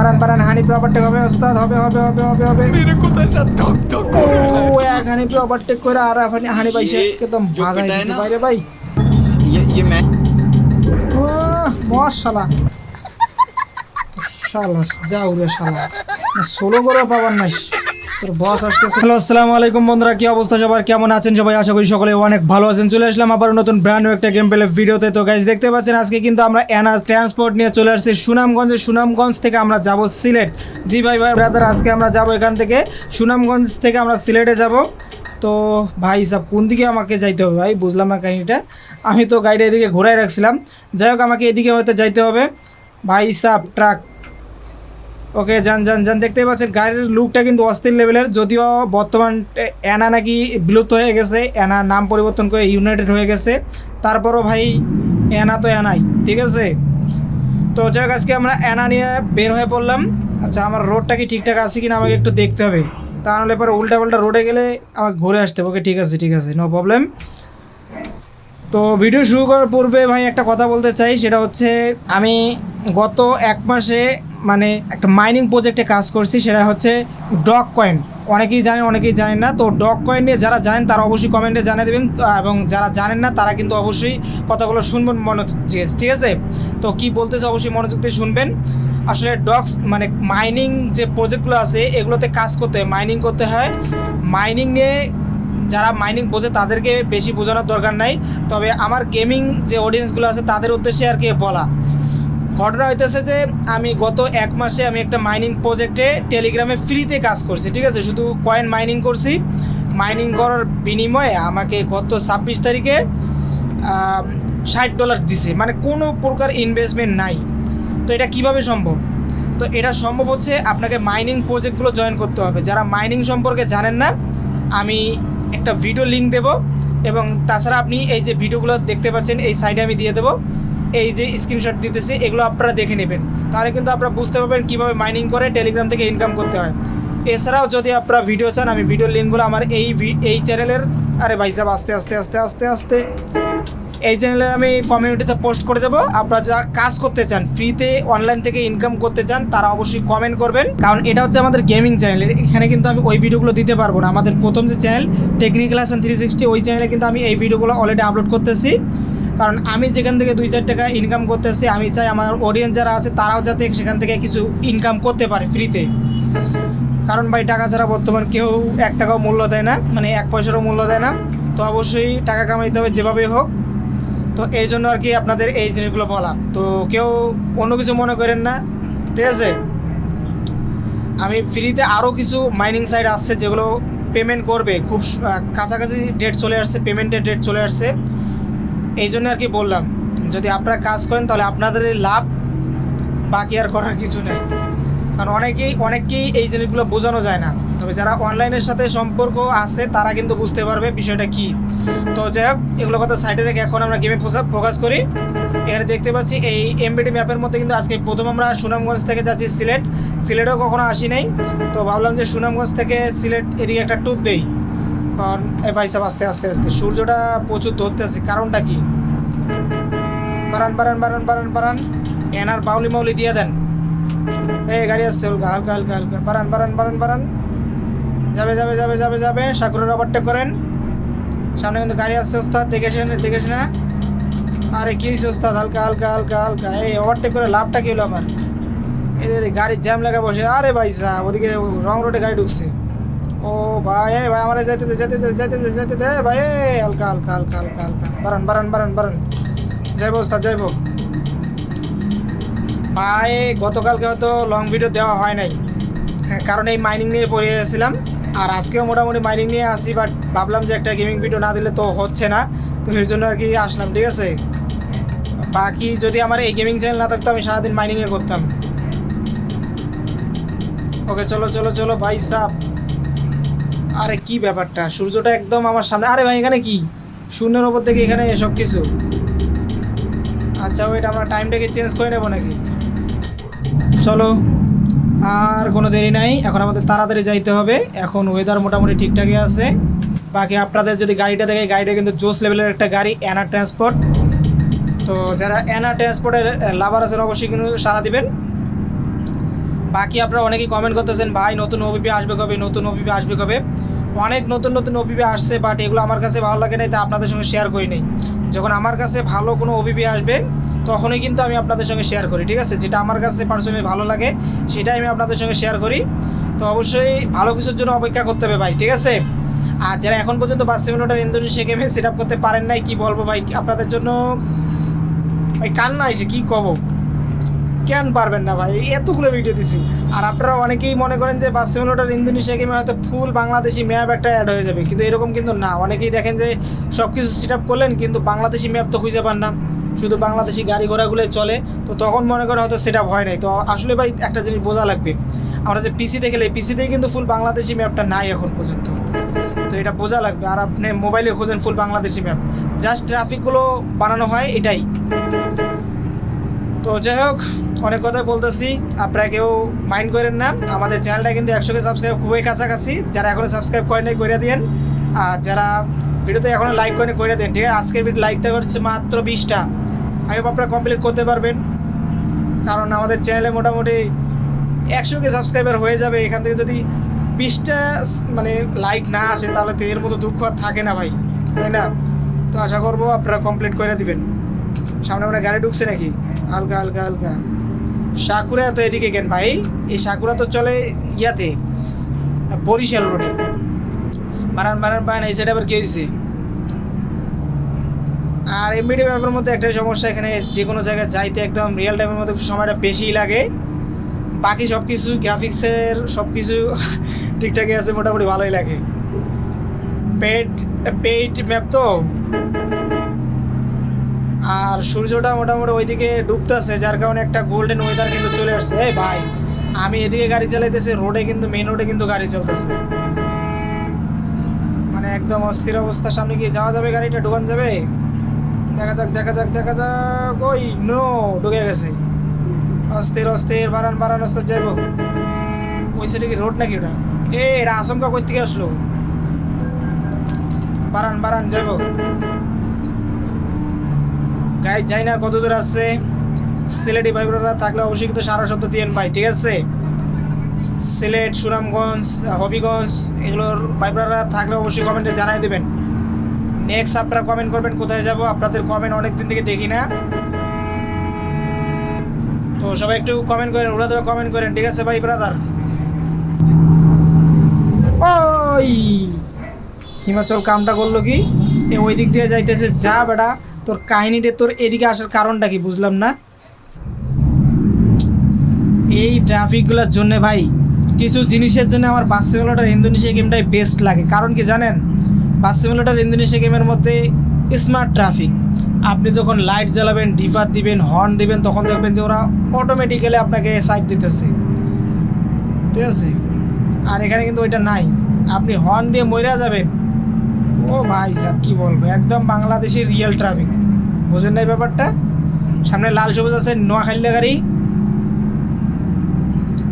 বারান বারান হানি প্রপারটেক হবে ওস্তাদ হবে হবে হবে হবে হবে मेरे को तो ऐसा धक धक ও এক হানি প্রপারটেক করে আর হানি হানি পাইছে ये একদম जो ভাজা पिटा है দিছে ना? বাইরে ভাই ये ये मैं মশ শালা শালা যাও রে শালা সোলো করে পাবার নাই তোর বস আসতেছে। হ্যালো, আসসালামু আলাইকুম বন্ধুরা, কি অবস্থা সবার? কেমন আছেন সবাই? আশা করি সকলে অনেক ভালো আছেন। চলে আসলাম আবার নতুন ব্র্যান্ড একটা গেম প্লে ভিডিওতে তো গাইজ দেখতে পাচ্ছেন, আজকে কিন্তু আমরা এনআর ট্রান্সপোর্ট নিয়ে চলে আসছি সুনামগঞ্জে। সুনামগঞ্জ থেকে আমরা যাব সিলেট। জি ভাই ভাই ব্রাদার আজকে আমরা যাব এখান থেকে। সুনামগঞ্জ থেকে আমরা সিলেটে যাব। তো ভাই সাহেব কোন দিকে আমাকে যাইতে হবে ভাই? বুঝলাম না কাহিনিটা। আমি তো গাড়িটা এদিকে ঘোরাই রাখছিলাম। যাই হোক, আমাকে এদিকে হয়তো যাইতে হবে। ভাই সাহেব ট্রাক ওকে, যান যান যান। দেখতে পাচ্ছেন, গাড়ির লুকটা কিন্তু অস্থির লেভেলের যদিও বর্তমান অ্যানা নাকি বিলুপ্ত হয়ে গেছে। অ্যানার নাম পরিবর্তন করে ইউনাইটেড হয়ে গেছে। তারপরও ভাই, অ্যানা তো অ্যানাই, ঠিক আছে? তো যাই হোক, আজকে আমরা অ্যানা নিয়ে বের হয়ে পড়লাম। আচ্ছা আমার রোডটা কি ঠিকঠাক আছে কি না আমাকে একটু দেখতে হবে। তা নাহলে পরে উল্টা পাল্টা রোডে গেলে আমাকে ঘুরে আসতে হবে। ওকে, ঠিক আছে ঠিক আছে নো প্রবলেম তো ভিডিও শুরু করার পূর্বে ভাই একটা কথা বলতে চাই, সেটা হচ্ছে আমি গত এক মাসে মানে একটা মাইনিং প্রজেক্টে কাজ করছি, সেটা হচ্ছে ডগ কয়েন। অনেকেই জানেন অনেকেই জানেন না। তো ডগ কয়েন নিয়ে যারা জানেন, তারা অবশ্যই কমেন্টে জানিয়ে দেবেন। এবং যারা জানেন না, তারা কিন্তু অবশ্যই কথাগুলো শুনবেন মনোযোগ ঠিক আছে? তো কি বলতেছে অবশ্যই মনোযোগ দিয়ে শুনবেন। আসলে ডগস মানে মাইনিং যে প্রজেক্টগুলো আছে, এগুলোতে কাজ করতে হয়। মাইনিং করতে হয়। মাইনিং নিয়ে যারা মাইনিং বোঝে তাদেরকে বেশি বোঝানোর দরকার নাই। তবে আমার গেমিং যে অডিয়েন্সগুলো আছে, তাদের উদ্দেশ্যে আর কি বলা। ঘটনা হইতেছে যে, আমি গত এক মাসে আমি একটা মাইনিং প্রজেক্টে টেলিগ্রামে ফ্রিতে কাজ করছি, ঠিক আছে? শুধু কয়েন মাইনিং করছি। মাইনিং করার বিনিময়ে আমাকে গত ছাব্বিশ তারিখে ষাট ডলার দিছে। মানে কোনো প্রকার ইনভেস্টমেন্ট নাই। তো এটা কীভাবে সম্ভব? তো এটা সম্ভব হচ্ছে আপনাকে মাইনিং প্রজেক্টগুলো জয়েন করতে হবে। যারা মাইনিং সম্পর্কে জানেন না, আমি একটা ভিডিও লিঙ্ক দেব এবং তাছাড়া আপনি এই যে ভিডিওগুলো দেখতে পাচ্ছেন, এই সাইডে আমি দিয়ে দেবো। এই যে স্ক্রিনশট দিতেছি, এগুলো আপনারা দেখে নেবেন। তাহলে কিন্তু আপনারা বুঝতে পারবেন কীভাবে মাইনিং করে টেলিগ্রাম থেকে ইনকাম করতে হয়। এছাড়াও যদি আপনারা ভিডিও চান, আমি ভিডিও লিঙ্কগুলো আমার এই এই চ্যানেলের আরে ভাই সাহেব, আস্তে আস্তে আস্তে আস্তে আস্তে। এই চ্যানেলে আমি কমিউনিটিতে পোস্ট করে দেবো। আপনারা যারা কাজ করতে চান ফ্রিতে অনলাইন থেকে ইনকাম করতে চান, তারা অবশ্যই কমেন্ট করবেন। কারণ এটা হচ্ছে আমাদের গেমিং চ্যানেল এখানে কিন্তু আমি ওই ভিডিওগুলো দিতে পারব না। আমাদের প্রথম যে channel technical Hasan three sixty ওই চ্যানেলে কিন্তু আমি এই ভিডিওগুলো অলরেডি আপলোড করতেছি। কারণ আমি যেখান থেকে দুই চার টাকা ইনকাম করতেছি, আমি চাই আমার অডিয়েন্স যারা আছে, তারাও যাতে সেখান থেকে কিছু ইনকাম করতে পারে ফ্রিতে কারণ ভাই, টাকা ছাড়া বর্তমান কেউ এক টাকাও মূল্য দেয় না মানে এক পয়সারও মূল্য দেয় না। তো অবশ্যই টাকা কামাইতে হবে যেভাবেই হোক। তো এই জন্য আর কি আপনাদের এই জিনিসগুলো বলা। তো কেউ অন্য কিছু মনে করেন না, ঠিক আছে? আমি ফ্রিতে আরও কিছু মাইনিং সাইট আসছে যেগুলো পেমেন্ট করবে। খুব কাছাকাছি ডেট চলে আসছে পেমেন্টের ডেট চলে আসছে। এই জন্য আর কি বললাম, যদি আপনারা কাজ করেন তাহলে আপনাদের লাভ, বাকি আর করার কিছু নেই। কারণ অনেকেই, অনেককেই এই জিনিসগুলো বোঝানো যায় না। তবে যারা অনলাইনের সাথে সম্পর্ক আছে, তারা কিন্তু বুঝতে পারবে বিষয়টা কি। তো যাই হোক, এগুলো কথা সাইডে রেখে এখন আমরা গেমে ফোকাস করি। এখানে দেখতে পাচ্ছি এই এমবিডি ম্যাপের মধ্যে কিন্তু আজকে প্রথম আমরা সুনামগঞ্জ থেকে যাচ্ছি সিলেট। সিলেটেও কখনো আসি নাই। তো ভাবলাম যে সুনামগঞ্জ থেকে সিলেট এদিকে একটা ট্যুর দেই। কারণ ভাই সাহেব, আস্তে আস্তে আস্তে। সূর্যটা প্রচুর ধরতে ধরতেছে। কারণটা কি? বারান বারান বারান বারান বারান। এনার বাউলি মাউলি দিয়ে দেন। এই, গাড়ি আসছে, হালকা হালকা হালকা। বারান বারান বারান বারান। যাবে যাবে যাবে যাবে যাবে। সাকুরের ওভারটেক করেন। সামনে কিন্তু গাড়ি আসছে, ওস্তাদ। দেখে শুনে দেখে শুনে। আরে, কি হয়েছে ওস্তাদ? হালকা হালকা হালকা হালকা। এই ওভারটেক করে লাভটা কি হলো আমার? এই যে গাড়ির জ্যাম লাগা বসে। আরে ভাই সাহেব, ওদিকে রং রোডে গাড়ি ঢুকছে। ও ভাই ভাই, আমার যেতে দে যেতে যেতে দে যেতে দে। ভাই হালকা হালকা হালকা হালকা হালকা। বারান বারান বারান বারান যাইব, ওস্তাদ, যাইব। ভাই, গতকালকে হয়তো লং ভিডিও দেওয়া হয় নাই। হ্যাঁ কারণ এই মাইনিং নিয়ে পড়ে গেছিলাম আর আজকেও মোটামুটি মাইনিং নিয়ে আসি বাট ভাবলাম যে একটা গেমিং ভিডিও না দিলে তো হচ্ছে না। তো এর জন্য আর কি আসলাম, ঠিক আছে? বাকি যদি আমার এই গেমিং চ্যানেল না থাকতো, আমি সারাদিন মাইনিংয়ে করতাম। ওকে চলো চলো চলো, ভাই সাপ আরে, কি ব্যাপারটা? সূর্যটা একদম আমার সামনে আরে ভাই, এখানে কি? শূন্যের ওপর থেকে এখানে সব কিছু আচ্ছা ওইটা আমরা টাইমটাকে চেঞ্জ করে নেব নাকি? চলো। আর কোনো দেরি নাই, এখন আমাদের তাড়াতাড়ি যাইতে হবে। এখন ওয়েদার মোটামুটি ঠিকঠাকই আছে। বাকি আপনাদের যদি গাড়িটা দেখে, গাড়িটা কিন্তু জোস লেভেলের একটা গাড়ি অ্যানা ট্রান্সপোর্ট তো যারা অ্যানা ট্রান্সপোর্টের লাভার আছেন, অবশ্যই কিন্তু সারা দিবেন। বাকি আপনারা অনেকেই কমেন্ট করতেছেন, ভাই, নতুন ওবিপি আসবে কবে? নতুন ওবিপি আসবে কবে? অনেক নতুন নতুন ওবিপি আসছে বাট এগুলো আমার কাছে ভালো লাগে নাই, তা আপনাদের সঙ্গে শেয়ার করি নাই। যখন আমার কাছে ভালো কোনো ওবিপি আসবে তখনই কিন্তু আমি আপনাদের সঙ্গে শেয়ার করি, ঠিক আছে? যেটা আমার কাছে পার্সোনালি ভালো লাগে, সেটাই আমি আপনাদের সঙ্গে শেয়ার করি। তো অবশ্যই ভালো কিছুর জন্য অপেক্ষা করতে হবে ভাই, ঠিক আছে? আর যারা এখন পর্যন্ত বাস সেমিনোটার ইন্দোনেশিয়া গেমে সেট আপ করতে পারেন নাই, কি বলব ভাই, আপনাদের জন্য ভাই, কান্না এসে, কি কব? কেন পারবেন না ভাই? এতগুলো ভিডিও দিছি। আর আপনারা অনেকেই মনে করেন যে বাস সিমুলেটার ইন্দোনেশিয়া গেমে হয়তো ফুল বাংলাদেশি ম্যাপ একটা অ্যাড হয়ে যাবে, কিন্তু এরকম কিন্তু না। অনেকেই দেখেন যে সব কিছু সেট আপ করলেন, কিন্তু বাংলাদেশি ম্যাপ তো খুঁজে পান না। শুধু বাংলাদেশি গাড়ি ঘোড়াগুলোই চলে, তো তখন মনে করে হয়তো সেটা ভয় নাই। তো আসলে ভাই, একটা জিনিস বোঝা লাগবে, আমরা যে পিসিতে গেলে পিসিতেই কিন্তু ফুল বাংলাদেশি ম্যাপটা নাই এখন পর্যন্ত। তো এটা বোঝা লাগবে, আর আপনি মোবাইলে খোঁজেন ফুল বাংলাদেশি ম্যাপ জাস্ট ট্রাফিকগুলো বানানো হয় এটাই। তো যাই হোক, অনেক কথাই বলতেছি, আপনারা কেউ মাইন্ড করেন না। আমাদের চ্যানেলটা কিন্তু একশোকে সাবস্ক্রাইব খুবই কাছাকাছি। যারা এখনও সাবস্ক্রাইব করেন নাই করে দিন আর যারা ভিডিওতে এখনও লাইক করেন করে দেন ঠিক আছে? আজকের ভিডিও লাইক দেওয়া হচ্ছে মাত্র বিশটা। আমি আপনারা কমপ্লিট করতে পারবেন। কারণ আমাদের চ্যানেলে মোটামুটি একশোকে সাবস্ক্রাইবার হয়ে যাবে। এখান থেকে যদি বিশটা মানে লাইক না আসে, তাহলে তো এর মতো দুঃখ আর থাকে না ভাই। তাই না? তো আশা করব আপনারা কমপ্লিট করে দিবেন। সামনে মানে গাড়ি ঢুকছে নাকি? হালকা হালকা হালকা। সাকুরা তো এদিকে কেন ভাই? এই সাকুরা তো চলে ইয়াতে, বরিশাল রোডে বারান বারান বারান এই সাইডে আবার কি হয়েছে? আর এমবিডি ম্যাপের মধ্যে একটাই সমস্যা, এখানে যে কোনো জায়গায় যাইতে একদম রিয়েল টাইমের মধ্যে একটু সময়টা বেশিই লাগে। বাকি সব কিছু গ্রাফিক্সের সব কিছু ঠিকঠাকই আছে, মোটামুটি ভালোই লাগে। পেড পেইড ম্যাপ তো? আর সূর্যটা মোটামুটি ওইদিকে ডুবতেছে, যার কারণে একটা গোল্ডেন ওয়েদার কিন্তু চলে আসছে। এই ভাই, আমি এদিকে গাড়ি চালাইতেছি রোডে কিন্তু মেন রোডে কিন্তু গাড়ি চলতেছে। মানে একদম অস্থির অবস্থা, সামনে গিয়ে যাওয়া যাবে গাড়িটা ঢুকান যাবে? দেখা যাক দেখা যাক দেখা যাক। ওই নো ঢুকে গেছে। অস্থির অস্থির, বারান বারান, অস্থির যাইব ওই সাইডে কি রোড নাকি ওটা? এ, এটা আশঙ্কা কই থেকে আসলো? বারান বারান যাইব গাইজ যাই না কত দূর আছে। সিলেটি ভাই থাকলে অবশ্যই কিন্তু সারা শব্দ দিয়েন ভাই, ঠিক আছে? সিলেট, সুনামগঞ্জ, হবিগঞ্জ, এগুলোর ভাই বোনেরা থাকলে অবশ্যই কমেন্টে জানাই দেবেন। নেক্সট আপনারা কমেন্ট করবেন, কোথায় যাব? আপনাদের কমেন্ট অনেক দিন থেকে দেখি না। তো সবাই একটু কমেন্ট করেন ওরা ধরে কমেন্ট করেন, ঠিক আছে ভাই ব্রাদার ওই! হিমাচল কামটা করল কি? ওই দিক দিয়ে যাইতেছে। যা বেটা, তোর কাহিনীটা, তোর এদিকে আসার কারণটা কি বুঝলাম না? এই ট্রাফিকগুলোর জন্য ভাই, কিছু জিনিসের জন্য আমার বাস সিমুলেটার ইন্দোনেশিয়া গেমটাই বেস্ট লাগে। কারণ কি জানেন? বাস সিমুলেটার ইন্দোনেশিয়া গেমের মধ্যে স্মার্ট ট্রাফিক আপনি যখন লাইট জ্বালাবেন ডিফার দিবেন হর্ন দিবেন, তখন দেখবেন যে ওরা অটোমেটিক্যালি আপনাকে সাইড দিতেছে। ঠিক আছে? আর এখানে কিন্তু ওইটা নাই। আপনি হর্ন দিয়ে মইরা যাবেন। ও ভাই সাহেব, কি বলব? একদম বাংলাদেশের রিয়েল ট্রাফিক বোঝেন নাই ব্যাপারটা? সামনে লাল সবুজ আছে নোয়াখালী গাড়ি।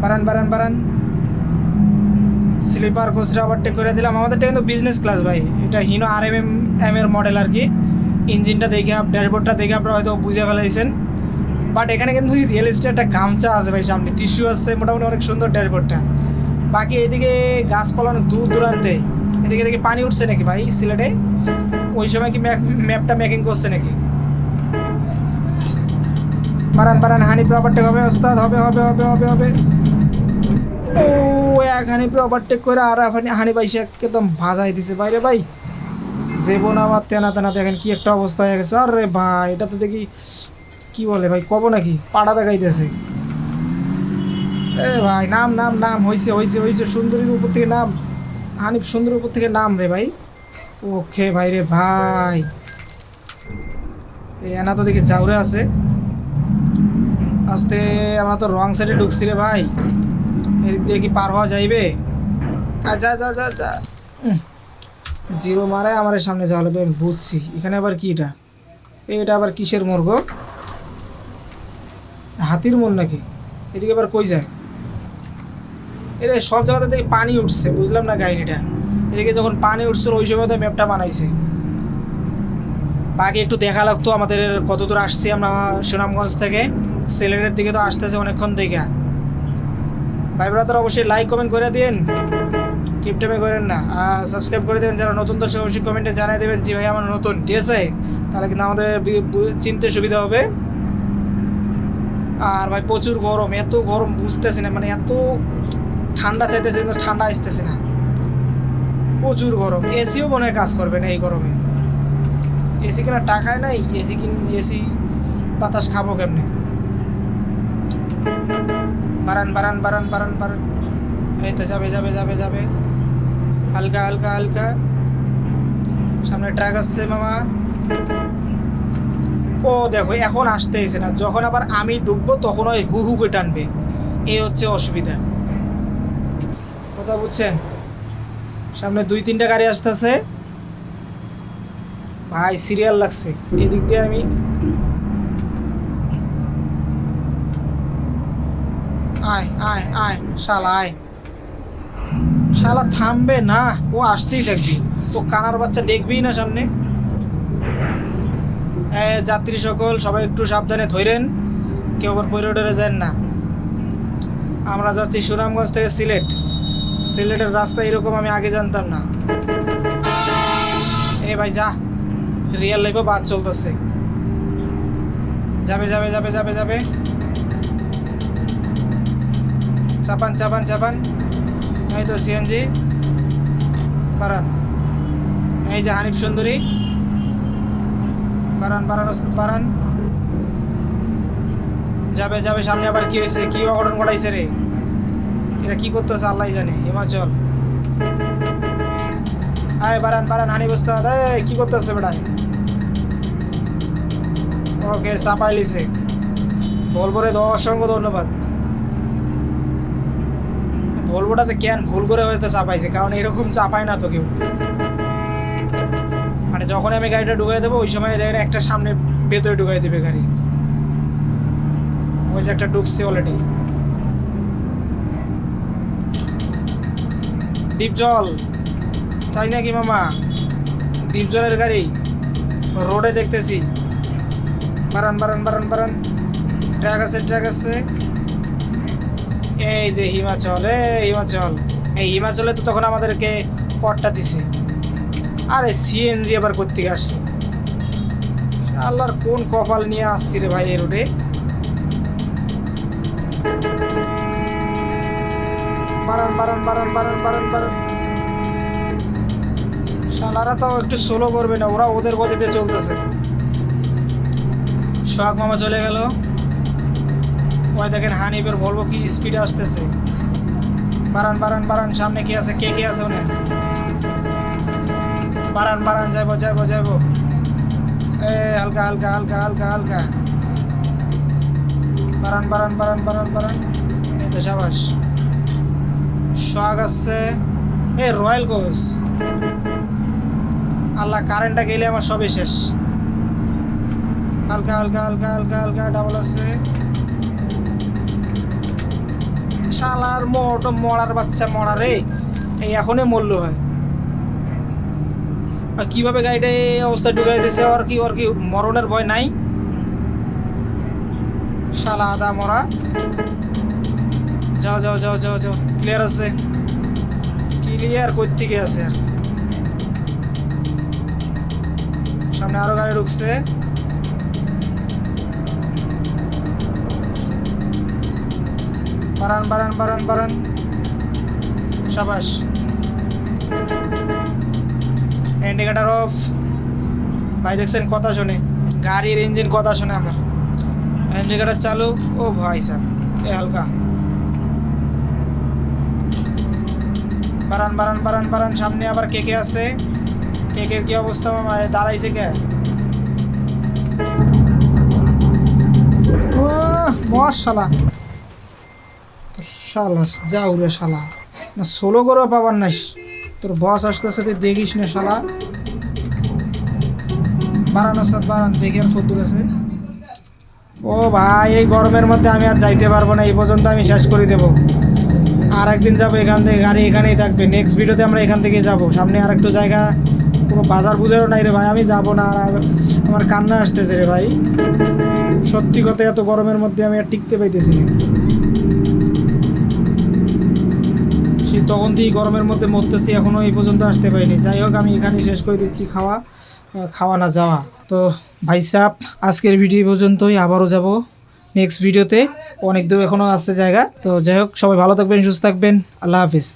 বারান বারান বারান স্লিপার কোচরা ওভারটেক করে দিলাম। আমাদেরটা কিন্তু বিজনেস ক্লাস ভাই। এটা হিনো আর এম এম এর মডেল আর কি। ইঞ্জিনটা দেখে ড্যাশবোর্ডটা দেখে আপনারা হয়তো বুঝে ফেলাইছেন। বাট এখানে কিন্তু রিয়েল এস্টেট একটা গামছা আছে ভাই সামনে। টিস্যু আছে, মোটামুটি অনেক সুন্দর ড্যাশবোর্ডটা বাকি এদিকে গাছপালা অনেক দূর দূরান্তে। এদিকে দেখি পানি উঠছে নাকি ভাই সিলেটে? ওই সময় কি ম্যাপটা মেকিং করছে নাকি? বারান বারান হানি প্রপারটেক হবে, ওস্তাদ, হবে হবে হবে হবে হবে। ও এক হানি প্রপারটেক করে আর হানি পাইছে একদম ভাজাই দিছে। বাইরে ভাই, জীবন আমার তেনা তেনা, দেখেন কি একটা অবস্থা হয়ে গেছে। আরে ভাই, এটা তো দেখি কি বলে ভাই, কব নাকি? পাড়া দেখাইতেছে। এ ভাই, নাম নাম নাম হয়েছে হয়েছে হয়েছে সুন্দরীর উপর থেকে নাম, হানিফ সুন্দরীর উপর থেকে নাম রে ভাই। ওকে ভাই রে ভাই। এই এনা তো দেখি জাউরে আছে। আস্তে আমরা তো রং সাইডে ঢুকছি রে ভাই। এদিক দিয়ে কি পার হওয়া যাইবে? যা যা যা যা। জিরো মারে আমার সামনে যাওয়া লাগবে, আমি বুঝছি। এখানে আবার কি এটা? এটা আবার কিসের মর্গ? হাতির মন নাকি? এদিকে আবার কই যায়? এটা সব জায়গাতে দেখি পানি উঠছে, বুঝলাম না কাহিনিটা। এদিকে যখন পানি উঠছিল, ওই সময় তো ম্যাপটা বানাইছে। বাকি একটু দেখা লাগতো আমাদের কত দূর আসছি আমরা, সুনামগঞ্জ থেকে। সিলেটের দিকে তো আসতেছে অনেকক্ষণ থেকে ভাই ব্রাদার, অবশ্যই লাইক কমেন্ট করে দিন কিপটেমে করেন না। আর সাবস্ক্রাইব করে দেবেন যারা নতুন দর্শক অবশ্যই কমেন্টে জানিয়ে দেবেন জি ভাই আমার নতুন, ঠিক আছে? তাহলে কিন্তু আমাদের চিনতে সুবিধা হবে। আর ভাই প্রচুর গরম, এত গরম বুঝতেছি না মানে এত ঠান্ডা চাইতেছে কিন্তু ঠান্ডা আসতেছে না। প্রচুর গরম, এসিও মনে হয় কাজ করবে না এই গরমে। এসি কেনার টাকায় নাই, এসি কিন, এসি বাতাস খাব কেমনে? বারান বারান বারান বারান বারান। এই তো যাবে যাবে যাবে যাবে। হালকা হালকা হালকা। সামনে ট্রাক আসছে, মামা। ও, দেখো, এখন আসতে আসতেইছে না। যখন আবার আমি ঢুকবো তখন ওই হু হু করে টানবে। এই হচ্ছে অসুবিধা। কথা বুঝছেন? সামনে দুই, তিনটা গাড়ি আসতেছে। ভাই সিরিয়াল লাগছে। এদিক দিয়ে আমি আয় আয় আয়, শালা আয়। শালা থামবে না, ও আসতেই থাকবি। ও কানার বাচ্চা দেখবেই না সামনে। যাত্রী সকল, সবাই একটু সাবধানে ধরেন। কেউ আবার পরিডরে যান না। আমরা যাচ্ছি সুনামগঞ্জ থেকে সিলেট। সিলেটের রাস্তা এরকম আমি আগে জানতাম না। এ ভাই, যা। রিয়েল লাইফে বাস চলতেছে। যাবে যাবে যাবে যাবে যাবে। চাপান চাপান চাপান। এই তো সিএনজি বারান এই যে হানিফ সুন্দরী। বারান ওস্তাদ, বারান যাবে যাবে সামনে আবার কি হয়েছে? কি অঘটন ঘটাইছে রে? এটা কি করতেছে আল্লাহ জানে হিমাচল। আয় বারান বারান হানি ওস্তাদ। এই কি করতেছে বেটায় ওকে চাপাই লিছে। ভলভোরে দ অসংখ্য ধন্যবাদ। ভলভোটা যে কেন ভুল করে হয়তো চাপাইছে, কারণ এরকম চাপায় না তো কেউ। মানে যখন আমি গাড়িটা ঢুকাই দেবো, ওই সময় দেখেন একটা সামনে ভেতরে ঢুকাই দেবে গাড়ি। ওই যে একটা ঢুকছে অলরেডি ডিপ জল। তাই নাকি মামা? ডিপ জলের গাড়ি। রোডে দেখতেছি। বারান বারান বারান বারান। ট্র্যাক আছে ট্র্যাক আছে। এই যে হিমাচল এ হিমাচল। এই হিমাচলে তো তখন আমাদেরকে কটটা দিছে। আরে সিএনজি আবার কোথেকে আসে আল্লাহর কোন কপাল নিয়ে আসছি রে ভাই এই রোডে? বারান বারান বারান বারান বারান বারান শালারা তো একটু সোলো করবে না, ওরা ওদের গতিতে চলতেছে। সোহাগ মামা চলে গেল। ওই দেখেন হানিফের বলব কি স্পিডে আসতেছে। বারান বারান বারান, সামনে কি আছে? কে কে আছে ওনে বারান বারান, যাইবো যাইবো যাইবো। এ, হালকা হালকা হালকা হালকা হালকা। বারান বারান বারান বারান বারান। এই তো সাবাস। সোহাগ আসছে এ, রয়্যাল গোস আল্লাহ, কারেন্টটা গেলে আমার সবই শেষ। হালকা হালকা হালকা হালকা হালকা ডাবল আছে। শালার মোট, মরার বাচ্চা, মরা রে। এই এখনই মূল্য হয়। আর কীভাবে গাড়িটা এই অবস্থায় ঢুকাই দিয়েছে, ওর কি ওর কি মরণের ভয় নাই? শালা আদা মরা। যাও যাও যাও যাও যাও। ক্লিয়ার আছে? ক্লিয়ার কই থেকে আছে আর। সামনে আরও গাড়ি ঢুকছে। বারান বারান বারান বারান। সাবাস। ইন্ডিকেটার অফ ভাই দেখছেন কথা শোনে। গাড়ির ইঞ্জিন কথা শোনে আমার। ইন্ডিকেটার চালু। ও ভাই সাহ এ হালকা। বারান বারান বারান বারান। সামনে আবার কে কে আছে? কে কে কি অবস্থা? দাঁড়াইছে কে? মশালা। তো শালা, যাও রে শালা। না ষোলো করে পাবার নাইস তোর বস আসতেছে, তুই দেখিস না শালা। বারান ওস্তাদ, বারান, দেখি আর কদ্দুর আছে। ও ভাই, এই গরমের মধ্যে আমি আর যাইতে পারব না, এই পর্যন্ত আমি শেষ করে দেবো। আর একদিন যাব এখান থেকে গাড়ি এখানেই থাকবে। নেক্সট ভিডিওতে আমরা এখান থেকে যাব। সামনে আর একটু জায়গা, কোনো বাজার বুঝেরও নাই রে ভাই, আমি যাব না। আর আমার কান্না আসতেছে রে ভাই। সত্যি কথা, এত গরমের মধ্যে আমি আর টিকতে পাইতেছি না। তখন দিয়ে গরমের মধ্যে মরতেছি এখনও এই পর্যন্ত আসতে পারিনি। যাই হোক, আমি এখানেই শেষ করে দিচ্ছি খাওয়া খাওয়া না যাওয়া। তো ভাই সাহ আজকের ভিডিও পর্যন্তই, আবারও যাব নেক্সট ভিডিওতে অনেক দূর এখনও আসছে জায়গা। তো যাই হোক, সবাই ভালো থাকবেন, সুস্থ থাকবেন। আল্লাহ হাফিজ।